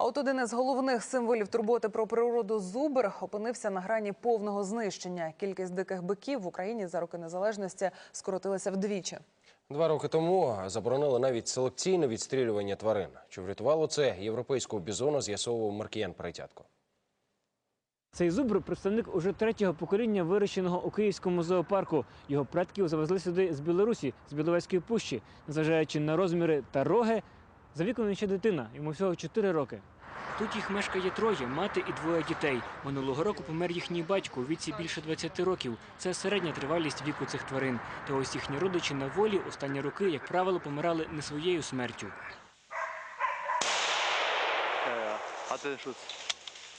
А от один із головних символів турботи про природу зубр опинився на грані повного знищення. Кількість диких биків в Україні за роки незалежності скоротилася вдвічі. Два роки тому заборонили навіть селекційне відстрілювання тварин. Чи врятувало це європейського бізона, з'ясовував Маркіян Перетятко. Цей зубр представник уже третього покоління, вирощеного у київському зоопарку. Його предків завезли сюди з Білорусі, з Біловезької пущі. Незважаючи на розміри та роги, за віком він ще дитина, йому всього 4 роки. Тут їх мешкає троє, мати і двоє дітей. Минулого року помер їхній батько у віці більше 20 років. Це середня тривалість віку цих тварин. Та ось їхні родичі на волі останні роки, як правило, помирали не своєю смертю. А це Schutz?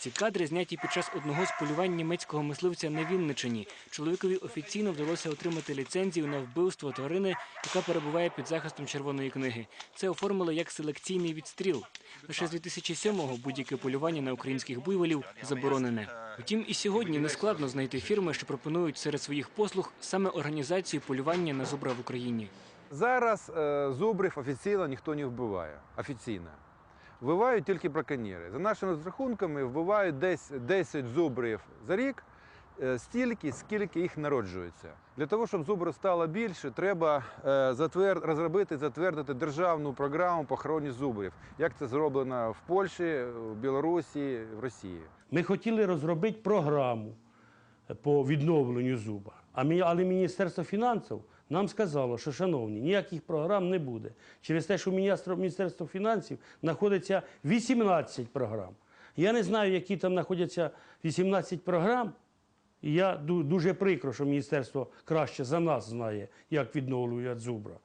Ці кадри зняті під час одного з полювань німецького мисливця на Вінничині. Чоловікові офіційно вдалося отримати ліцензію на вбивство тварини, яка перебуває під захистом червоної книги. Це оформили як селекційний відстріл. Лише з 2007-го будь-яке полювання на українських буйволів заборонене. Втім, і сьогодні не складно знайти фірми, що пропонують серед своїх послуг саме організацію полювання на зубра в Україні. Зараз е, зубрів офіційно ніхто не вбиває. Офіційно. Вбивають тільки браконьєри. За нашими розрахунками, вбивають десь 10 зубрів за рік, е, стільки, скільки їх народжується. Для того, щоб зубрів стало більше, треба е, затвер... розробити, затвердити державну програму по охороні зубрів. Як це зроблено в Польщі, в Білорусі, в Росії. Ми хотіли розробити програму по відновленню зуба. Але Міністерство фінансів нам сказало, що, шановні, ніяких програм не буде. Через те, що в Міністерство- фінансів знаходиться 18 програм. Я не знаю, які там знаходяться 18 програм. І я ду- дуже прикро, що міністерство краще за нас знає, як відновлюють зубра.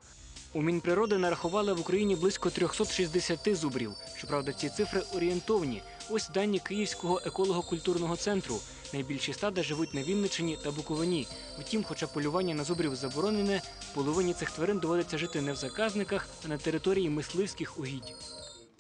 У Мінприроди нарахували в Україні близько 360 зубрів. Щоправда, ці цифри орієнтовні. Ось дані Київського еколого-культурного центру. Найбільші стада живуть на Вінниччині та Буковині. Втім, хоча полювання на зубрів заборонене, половині цих тварин доводиться жити не в заказниках, а на території мисливських угідь.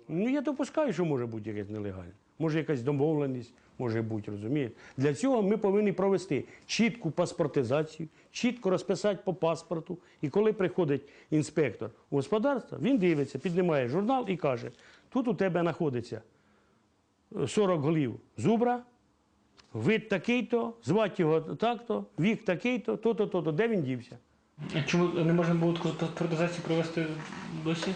Ну, я допускаю, що може бути якесь нелегальне. Може, якась домовленість, може бути, розумієте. Для цього ми повинні провести чітку паспортизацію, чітко розписати по паспорту. І коли приходить інспектор у господарство, він дивиться, піднімає журнал і каже: тут у тебе знаходиться е, 40 голів зубра, вид такий-то, звати його так-то, вік такий-то, то-то, то-то. Де він дівся? А чому не можна було таку паспортизацію провести досі?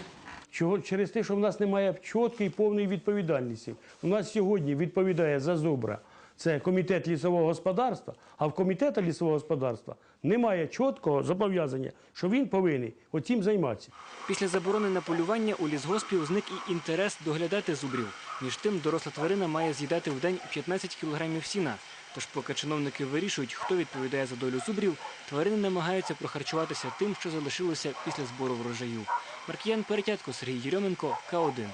Чого через те, що в нас немає чіткої повної відповідальності. У нас сьогодні відповідає за зубра. Це комітет лісового господарства, а в комітету лісового господарства немає чіткого зобов'язання, що він повинен оцим займатися. Після заборони на полювання у лісгоспів зник і інтерес доглядати зубрів. Між тим, доросла тварина має з'їдати в день 15 кілограмів сіна. Тож, поки чиновники вирішують, хто відповідає за долю зубрів, тварини намагаються прохарчуватися тим, що залишилося після збору врожаю. Маркіян Перетятко, Сергій Єрьоменко, К1.